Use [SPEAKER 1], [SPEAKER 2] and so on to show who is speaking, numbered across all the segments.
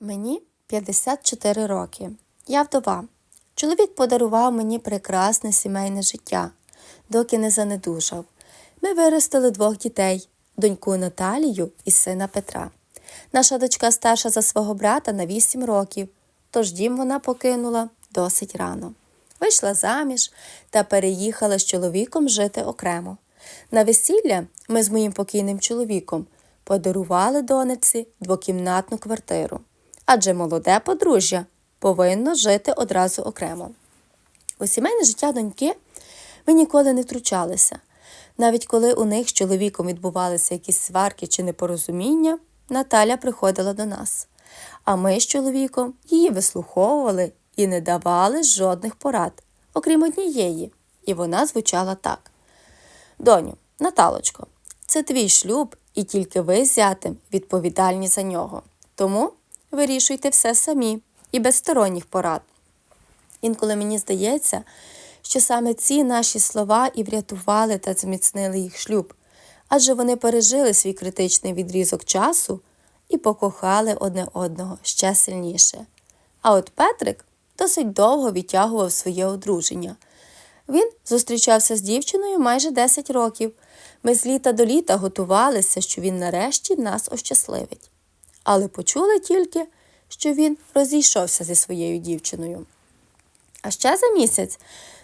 [SPEAKER 1] Мені 54 роки. Я вдова. Чоловік подарував мені прекрасне сімейне життя, доки не занедужав. Ми виростили двох дітей доньку Наталію і сина Петра. Наша дочка старша за свого брата на 8 років, тож дім вона покинула досить рано. Вийшла заміж та переїхала з чоловіком жити окремо. На весілля ми з моїм покійним чоловіком подарували донеці двокімнатну квартиру, адже молоде подружжя повинно жити одразу окремо. У сімейне життя доньки ми ніколи не втручалися. Навіть коли у них з чоловіком відбувалися якісь сварки чи непорозуміння, Наталя приходила до нас. А ми з чоловіком її вислуховували і не давали жодних порад, окрім однієї, і вона звучала так. Доню, Наталочко, це твій шлюб, і тільки ви зятем відповідальні за нього. Тому вирішуйте все самі і без сторонніх порад. Інколи мені здається, що саме ці наші слова і врятували та зміцнили їх шлюб, адже вони пережили свій критичний відрізок часу і покохали одне одного ще сильніше. А от Петрик досить довго відтягував своє одруження. Він зустрічався з дівчиною майже 10 років. Ми з літа до літа готувалися, що він нарешті нас ощасливить. Але почули тільки, що він розійшовся зі своєю дівчиною. А ще за місяць,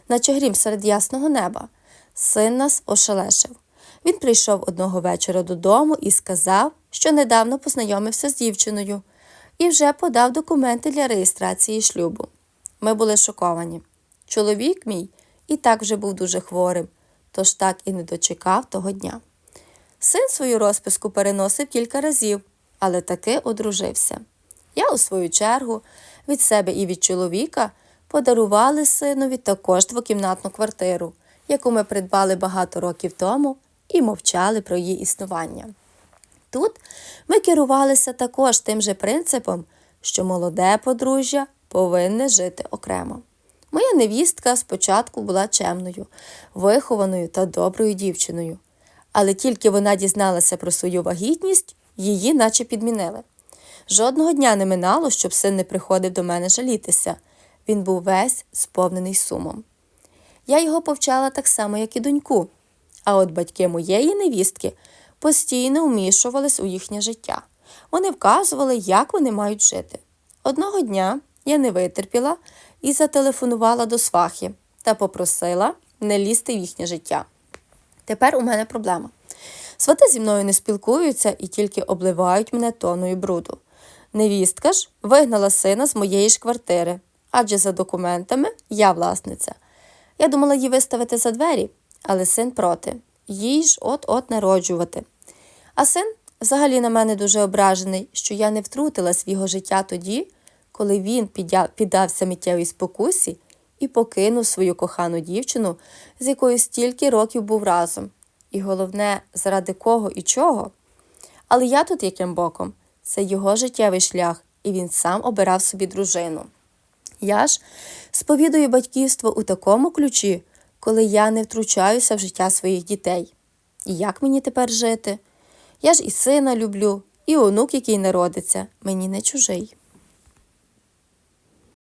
[SPEAKER 1] наче грім серед ясного неба, син нас ошелешив. Він прийшов одного вечора додому і сказав, що недавно познайомився з дівчиною і вже подав документи для реєстрації шлюбу. Ми були шоковані. Чоловік мій і так вже був дуже хворим, тож так і не дочекав того дня. Син свою розписку переносив кілька разів, але таки одружився. Я, у свою чергу, від себе і від чоловіка подарували синові також двокімнатну квартиру, яку ми придбали багато років тому і мовчали про її існування. Тут ми керувалися також тим же принципом, що молоде подружжя повинне жити окремо. Моя невістка спочатку була чемною, вихованою та доброю дівчиною, але тільки вона дізналася про свою вагітність, її наче підмінили. Жодного дня не минало, щоб син не приходив до мене жалітися. Він був весь сповнений сумом. Я його повчала так само, як і доньку. А от батьки моєї невістки постійно вмішувались у їхнє життя. Вони вказували, як вони мають жити. Одного дня я не витерпіла і зателефонувала до свахи та попросила не лізти в їхнє життя. Тепер у мене проблема. Свати зі мною не спілкуються і тільки обливають мене тоною бруду. Невістка ж вигнала сина з моєї ж квартири, адже за документами я власниця. Я думала її виставити за двері, але син проти. Їй ж от-от народжувати. А син взагалі на мене дуже ображений, що я не втрутилась в його життя тоді, коли він піддався миттєвій спокусі і покинув свою кохану дівчину, з якою стільки років був разом. І головне, заради кого і чого. Але я тут яким боком? Це його життєвий шлях, і він сам обирав собі дружину. Я ж сповідую батьківство у такому ключі, коли я не втручаюся в життя своїх дітей. І як мені тепер жити? Я ж і сина люблю, і онук, який народиться, мені не чужий.